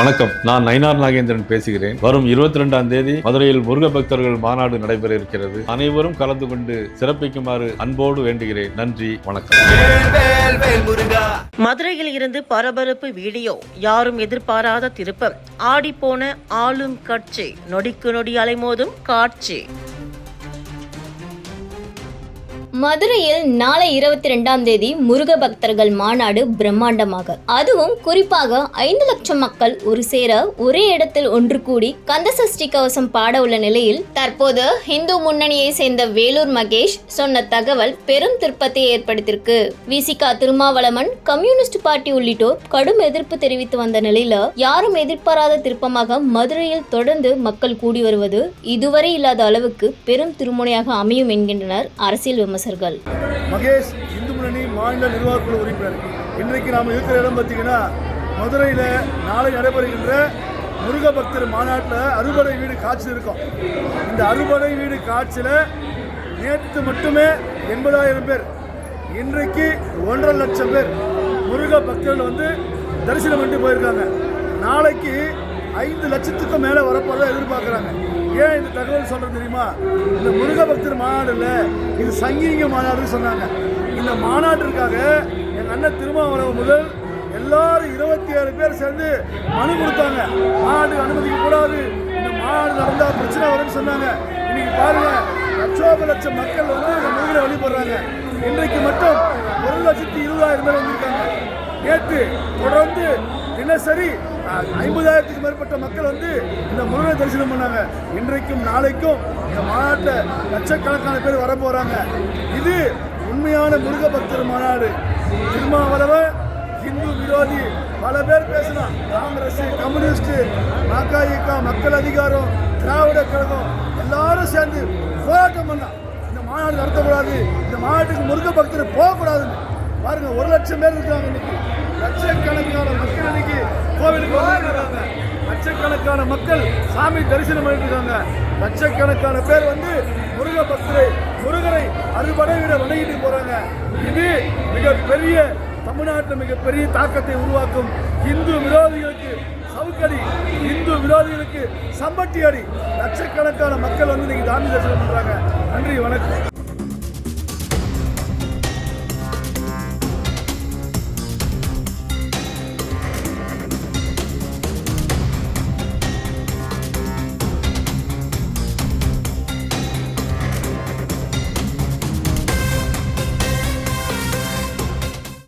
வணக்கம். நான் நயினார் நாகேந்திரன் பேசுகிறேன். வரும் இருபத்தி ரெண்டாம் தேதி மதுரையில் முருக பக்தர்கள் மாநாடு நடைபெற இருக்கிறது அனைவரும் கலந்து கொண்டு சிறப்பிக்குமாறு அன்போடு வேண்டுகிறேன். நன்றி வணக்கம். மதுரையில் இருந்து பரபரப்பு வீடியோ. யாரும் எதிர்பாராத திருப்பம். ஆடிப்போன ஆளும் கட்சி. நொடிக்கு நொடி அலைமோதும் காட்சி. மதுரையில் நாளை இருபத்தி ரெண்டாம் தேதி முருக பக்தர்கள் மாநாடு பிரம்மாண்டமாக. அதுவும் குறிப்பாக ஐந்து லட்சம் மக்கள் ஒரு சேர ஒரே இடத்தில் ஒன்று கூடி கந்தசஷ்டி கவசம் பாட உள்ள நிலையில் தற்போது இந்து முன்னணியை சேர்ந்த வேலூர் மகேஷ் சொன்ன தகவல் பெரும் திருப்பத்தை ஏற்படுத்தியிருக்கு. விசிகா திருமாவளவன் கம்யூனிஸ்ட் பார்ட்டி உள்ளிட்டோர் கடும் எதிர்ப்பு தெரிவித்து வந்த நிலையில யாரும் எதிர்பாராத திருப்பமாக மதுரையில் தொடர்ந்து மக்கள் கூடி வருவது இதுவரை இல்லாத அளவுக்கு பெரும் திருமுனையாக அமையும் என்கின்றனர் அரசியல் விமர்சகர்கள் மகேஷ் இந்து முன்னணி மாநில நிர்வாகக்குழு உறுப்பினர். இன்றைக்கு நாம் இருக்கிற இடம் பார்த்தீங்கன்னா மதுரையில் நாளை நடைபெறுகின்ற முருக பக்தர் மாநாட்டில் அறுபடை வீடு காட்சி இருக்கும். இந்த அறுபடை வீடு காட்சியில் நேற்று மட்டுமே எண்பதாயிரம் பேர் இன்றைக்கு ஒன்றரை லட்சம் பேர் முருக பக்தர்கள் வந்து தரிசனம் பண்ணிட்டு போயிருக்காங்க. நாளைக்கு ஐந்து லட்சத்துக்கும் மேலே வரப்போறதா எதிர்பார்க்குறாங்க. ஏன் இந்த தகவல் சொல்கிறது தெரியுமா? இந்த முருகபக்தர் மாநாடில் இது சங்கீங்க மாநாடுன்னு சொன்னாங்க. இந்த மாநாட்டிற்காக எங்கள் அண்ணன் திருமாவளவு முதல் எல்லாரும் இருபத்தி ஏழு பேர் சேர்ந்து மனு கொடுத்தாங்க. மாநாட்டுக்கு அனுமதிக்க கூடாது. இந்த மாநாடு நடந்தால் பிரச்சனை வரும்னு சொன்னாங்க. இன்னைக்கு பாருங்க லட்சோப லட்சம் மக்கள் வந்து இந்த முருகனை வழிபடுறாங்க. இன்றைக்கு மட்டும் ஒரு லட்சத்தி இருபதாயிரம் பேர் வந்திருக்காங்க. நேற்று தொடர்ந்து தினசரி ஐம்பதாயிரத்துக்கு மேற்பட்ட மக்கள் வந்து இந்த முருகனை தரிசனம் பண்ணாங்க. இன்றைக்கும் நாளைக்கும் இந்த மாநாட்டில் லட்சக்கணக்கான பேர் வர போகிறாங்க இது உண்மையான முருக பக்தர் மாநாடு. திருமாவளவன் இந்து விரோதி பல பேர் பேசலாம் காங்கிரஸ் கம்யூனிஸ்ட் மகாயிகா மக்கள் அதிகாரம் திராவிட கழகம் எல்லாரும் சேர்ந்து போராட்டம் பண்ணலாம் இந்த மாநாடு நடத்தக்கூடாது. இந்த மாநாட்டுக்கு முருக பக்தர் போகக்கூடாதுன்னு. பாருங்க ஒரு லட்சம் பேர் இருக்காங்க இன்னைக்கு லட்சக்கணக்கான மக்கள் இன்னைக்கு கோவிலுக்கு வந்துருக்காங்க லட்சக்கணக்கான மக்கள் சாமி தரிசனம் பண்ணிட்டு இருக்காங்க லட்சக்கணக்கான பேர் வந்து முருக பக்தரை முருகரை அறுபடை விட வணங்கிட்டு போறாங்க. இது மிகப்பெரிய தமிழ்நாட்டில் மிகப்பெரிய தாக்கத்தை உருவாக்கும் இந்து விரோதிகளுக்கு சவுக்கடி இந்து விரோதிகளுக்கு சம்பட்டி அடி. லட்சக்கணக்கான மக்கள் வந்து இன்னைக்கு தாமி தரிசனம் பண்றாங்க. நன்றி வணக்கம்.